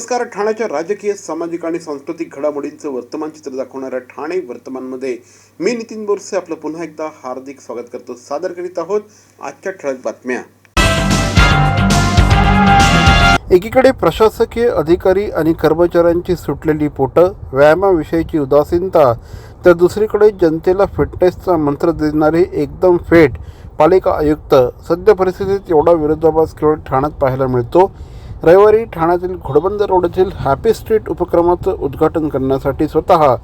नमस्कार ठाण्याच्या राजकीय सामाजिक आणि सांस्कृतिक घडामोडींचं वर्तमान चित्र दाखवणाऱ्या ठाणे वर्तमानमध्ये मी नितीन बोरसे आपलं पुन्हा एकदा हार्दिक स्वागत करतो. सादर करीत आहोत आजच्या ठळक बातम्या. एकीकडे प्रशासकीय अधिकारी आणि कर्मचाऱ्यांची सुटलेली पोटं व्यायामाविषयीची उदासीनता तर दुसरीकडे जनतेला फिटनेसचा मंत्र देणारे एकदम फेट पालिका आयुक्त सद्य परिस्थितीत एवढा विरोधाभास केवळ ठाण्यात पाहायला मिळतो. रविवारी ठाण्यातील घोडबंदर येथील हॅपी स्ट्रीट उपक्रमाचं उद्घाटन करण्यासाठी स्वतः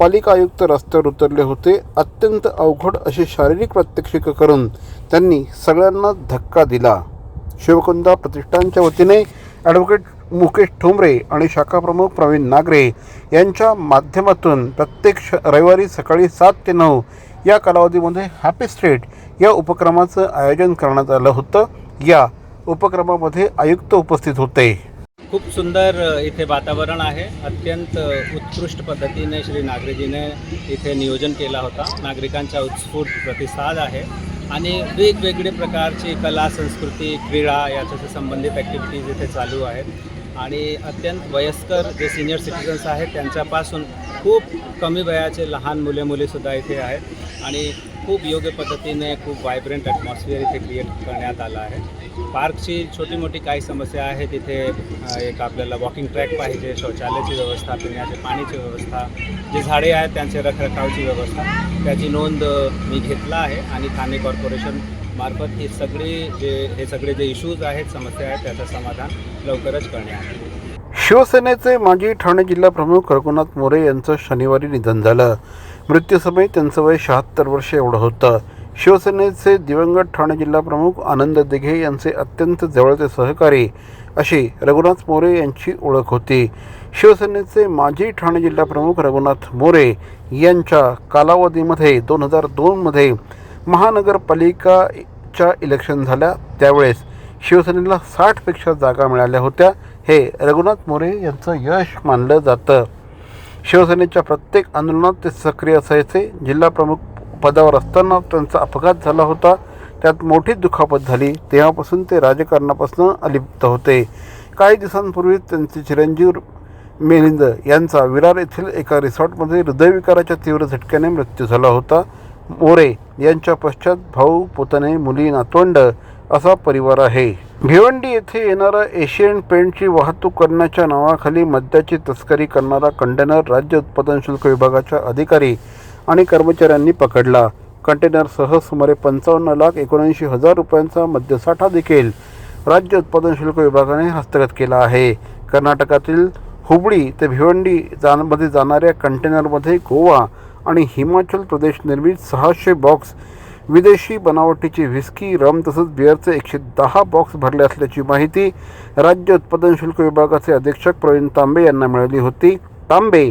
पालिका आयुक्त रस्त्यावर उतरले होते. अत्यंत अवघड अशी शारीरिक प्रात्यक्षिक करून त्यांनी सगळ्यांना धक्का दिला. शिवकुंदा प्रतिष्ठानच्या वतीने ॲडव्होकेट मुकेश ठोंबरे आणि शाखाप्रमुख प्रवीण नागरे यांच्या माध्यमातून प्रत्येक श रविवारी सकाळी सात ते नऊ या कालावधीमध्ये हॅपी स्ट्रीट या उपक्रमाचं आयोजन करण्यात आलं होतं. या उपक्रमामध्ये आयुक्त उपस्थित होते. खूप सुंदर इथे वातावरण आहे. अत्यंत उत्कृष्ट पद्धतीने श्री नागरेजीने इथे नियोजन केला होता. नागरिकांचा उत्स्फूर्त प्रतिसाद आहे. आणि वेगवेगळे प्रकारची कला संस्कृती क्रीडा याच्याशी संबंधित ॲक्टिव्हिटीज इथे चालू आहेत. आणि अत्यंत वयस्कर जे सिनियर सिटिझन्स आहेत त्यांच्यापासून खूप कमी वयाचे लहान मुले मुलीसुद्धा इथे आहेत. आणि खूप योग्य पद्धतीने खूप वायब्रंट ॲटमॉस्फिअर इथे क्रिएट करण्यात आलं आहे. पार्कची छोटी मोठी काही समस्या आहे. तिथे एक आपल्याला वॉकिंग ट्रॅक पाहिजे शौचालयाची व्यवस्था पिण्याच्या पाण्याची व्यवस्था जे झाडे आहेत त्यांचे रखरखावची व्यवस्था त्याची नोंद मी घेतला आहे. आणि ठाणे कॉर्पोरेशन मार्फत ही सगळी जे हे सगळे जे इश्यूज आहेत समस्या आहेत त्याचं समाधान लवकरच करण्यात आहे शिवसेनेचे माजी ठाणे जिल्हा प्रमुख रघुनाथ मोरे यांचं शनिवारी निधन झालं. मृत्यूसमयी त्यांचं वय शहात्तर वर्ष एवढं होतं. शिवसेनेचे दिवंगत ठाणे जिल्हा प्रमुख आनंद दिघे यांचे अत्यंत जवळचे सहकारी अशी रघुनाथ मोरे यांची ओळख होती. शिवसेनेचे माजी ठाणे जिल्हा प्रमुख रघुनाथ मोरे यांच्या कालावधीमध्ये दोन हजार दोनमध्ये महानगरपालिकाच्या इलेक्शन झाल्या. त्यावेळेस शिवसेनेला साठपेक्षा जागा मिळाल्या होत्या. हे रघुनाथ मोरे यांचं यश मानलं जातं. शिवसेनेच्या प्रत्येक आंदोलनात ते सक्रिय असायचे. जिल्हा प्रमुख पदावर असताना त्यांचा अपघात झाला होता. त्यात मोठी दुखापत झाली. तेव्हापासून ते राजकारणापासून अलिप्त होते. काही दिवसांपूर्वी त्यांचे चिरंजीव मेलिंद यांचा विरार येथील एका रिसॉर्टमध्ये हृदयविकाराच्या तीव्र झटक्याने मृत्यू झाला होता. मोरे यांच्या पश्चात भाऊ पुतणे मुली नातवंड असा परिवार आहे. भिवंडी येथे येणारा एशियन पेंटची वाहतूक करण्याच्या नावाखाली मद्याची तस्करी करणारा कंटेनर राज्य उत्पादन शुल्क विभागाच्या अधिकारी आणि कर्मचाऱ्यांनी पकडला. कंटेनरसह सुमारे पंचावन्न लाख एकोणऐंशी हजार रुपयांचा मद्यसाठा देखील राज्य उत्पादन शुल्क विभागाने हस्तगत केला आहे. कर्नाटकातील हुबळी ते भिवंडी जामध्ये जाणाऱ्या कंटेनरमध्ये गोवा आणि हिमाचल प्रदेश निर्मित सहाशे बॉक्स विदेशी बनावटीची व्हिस्की रम तसंच बिअरचे एकशे दहा बॉक्स भरले असल्याची माहिती राज्य उत्पादन शुल्क विभागाचे अधीक्षक प्रवीण तांबे यांना मिळाली होती. तांबे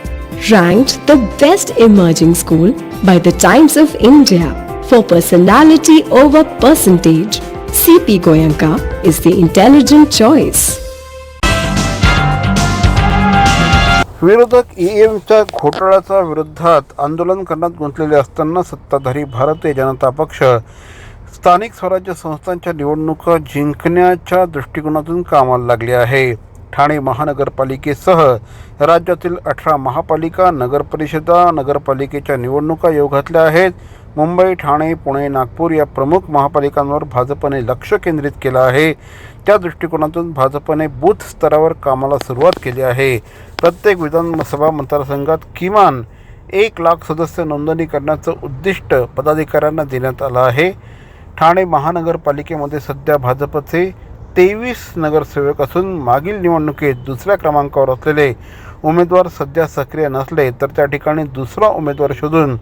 Ranked the best emerging school by the Times of India for personality over percentage. CP Goyanka is the intelligent choice. विरोधक ईएमच्या घोटाळ्याच्या विरोधात आंदोलन करण्यात गुंतलेले असताना सत्ताधारी भारतीय जनता पक्ष स्थानिक स्वराज्य संस्थांच्या निवडणुका जिंकण्याच्या दृष्टिकोनातून कामाला लागले आहे ठाणे महानगरपालिकेसह राज्यातील अठरा महापालिका नगरपरिषदा नगरपालिकेच्या निवडणुका येऊ घातल्या आहेत. मुंबई ठाणे पुणे नागपूर या प्रमुख महापालिकांवर भाजपने लक्ष केंद्रित केलं आहे. त्या दृष्टिकोनातून भाजपने बूथ स्तरावर कामाला सुरुवात केली आहे. प्रत्येक विधानसभा मतदारसंघात किमान एक लाख सदस्य नोंदणी करण्याचं उद्दिष्ट पदाधिकाऱ्यांना देण्यात आलं आहे. ठाणे महानगरपालिकेमध्ये सध्या भाजपचे तेवीस नगरसेवक असून मागील निवडणुकीत दुसऱ्या क्रमांकावर असलेले उमेदवार सध्या सक्रिय नसले तर त्या ठिकाणी दुसरा उमेदवार शोधून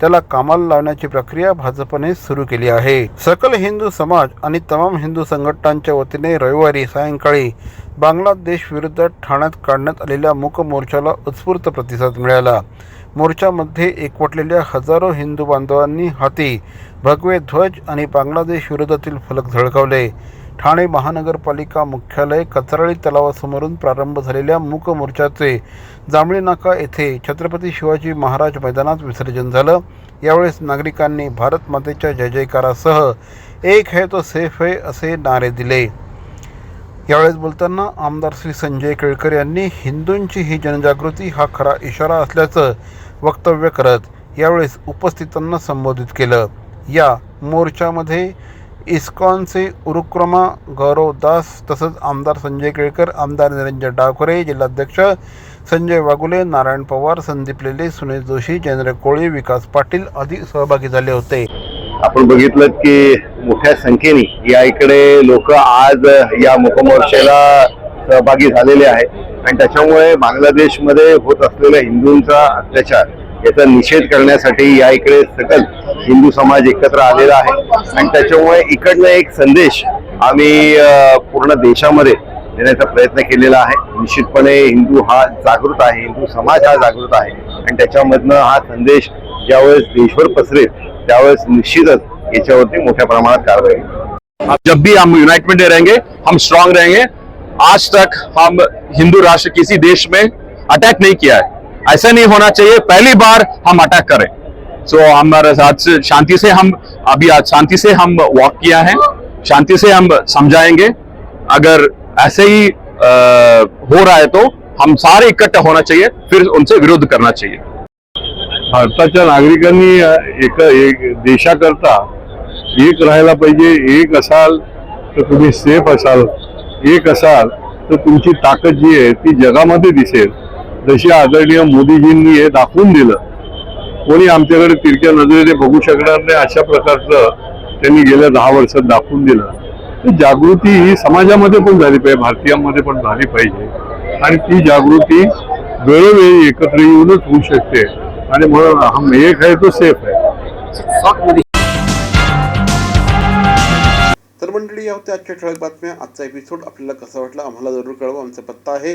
त्याला कामाला लावण्याची प्रक्रिया भाजपने सुरू केली आहे. सकल हिंदू समाज आणि तमाम हिंदू संघटनांच्या वतीने रविवारी सायंकाळी बांगलादेश विरुद्ध ठाण्यात काढण्यात आलेल्या मूक मोर्चाला उत्स्फूर्त प्रतिसाद मिळाला. मोर्चामध्ये एकवटलेल्या हजारो हिंदू बांधवांनी हाती भगवे ध्वज आणि बांगलादेश विरोधातील फलक झळकावले. ठाणे महानगरपालिका मुख्यालय कचराळी तलावासमोरून प्रारंभ झालेल्या मूक मोर्चाचे जांभळी नाका येथे छत्रपती शिवाजी महाराज मैदानात विसर्जन झालं. यावेळेस नागरिकांनी भारत मातेच्या जय जयकारासह एक है तो सेफ है असे नारे दिले. यावेळेस बोलताना आमदार श्री संजय केळकर यांनी हिंदूंची ही जनजागृती हा खरा इशारा असल्याचं वक्तव्य करत यावेळेस उपस्थितांना संबोधित केलं. या मोर्चामध्ये इस्कॉनचे उरुक्रमा गौरव दास तसंच आमदार संजय केळकर आमदार निरंजन डावखरे जिल्हाध्यक्ष संजय वागुले नारायण पवार संदीप लेले सुनील जोशी जयेंद्र कोळी विकास पाटील आदी सहभागी झाले होते. आपण बघितलं की मोठ्या संख्येने या इकडे लोक आज या मुकमोर्चाला सहभागी झालेले आहेत. आणि त्याच्यामुळे बांगलादेशमध्ये होत असलेला हिंदूंचा अत्याचार याचा निषेध करण्यासाठी या इकडे सकल हिंदू समाज एकत्र आलेला आहे. आणि त्याच्यामुळे इकडनं एक संदेश आम्ही पूर्ण देशामध्ये देण्याचा प्रयत्न केलेला आहे. निश्चितपणे हिंदू हा जागृत आहे हिंदू समाज हा जागृत आहे. आणि त्याच्यामधनं हा संदेश ज्यावेळेस देशभर पसरेल त्यावेळेस निश्चितच याच्यावरती मोठ्या प्रमाणात कारवाई जब भी हम यूनाइटमेंट में रहेंगे हम स्ट्रांग रहेंगे आज तक हम हिंदू राष्ट्र किसी देश में अटैक नहीं किया है। ऐसा नहीं होना चाहिए पहली बार हम अटैक करें। सो हमारे साथ शांति से हम अभी आज शांति से हम वॉक किया है। शांति से हम समझाएँगे। अगर ऐसे ही अ, हो रहा है तो हम सारे इकट्ठा होना चाहिए फिर उनसे विरोध करना चाहिए। भारताच्या नागरिकांनी एक एक देशाकरता एक राहायला पाहिजे एक असाल तर तुम्ही सेफ़ असाल एक असाल तर तुमची ताकद जी आहे ती जगामध्ये दिसेल. जशी आदरणीय मोदीजींनी हे दाखवून दिलं कोणी आमच्याकडे तिरक्या नजरेने बघू शकणार नाही अशा प्रकारचं त्यांनी गेल्या दहा वर्षात दाखवून दिलं. तर जागृती ही समाजामध्ये पण झाली पाहिजे भारतीयांमध्ये पण झाली पाहिजे. आणि ती जागृती वेळोवेळी एकत्र येऊनच होऊ शकते. आणि म्हणून हम एक आहे तो सेफ आहे. तर मंडळी या होत्या आजच्या ठळक बातम्या. आजचा एपिसोड आपल्याला कसा वाटला आम्हाला जरूर कळवा. आमचा पत्ता आहे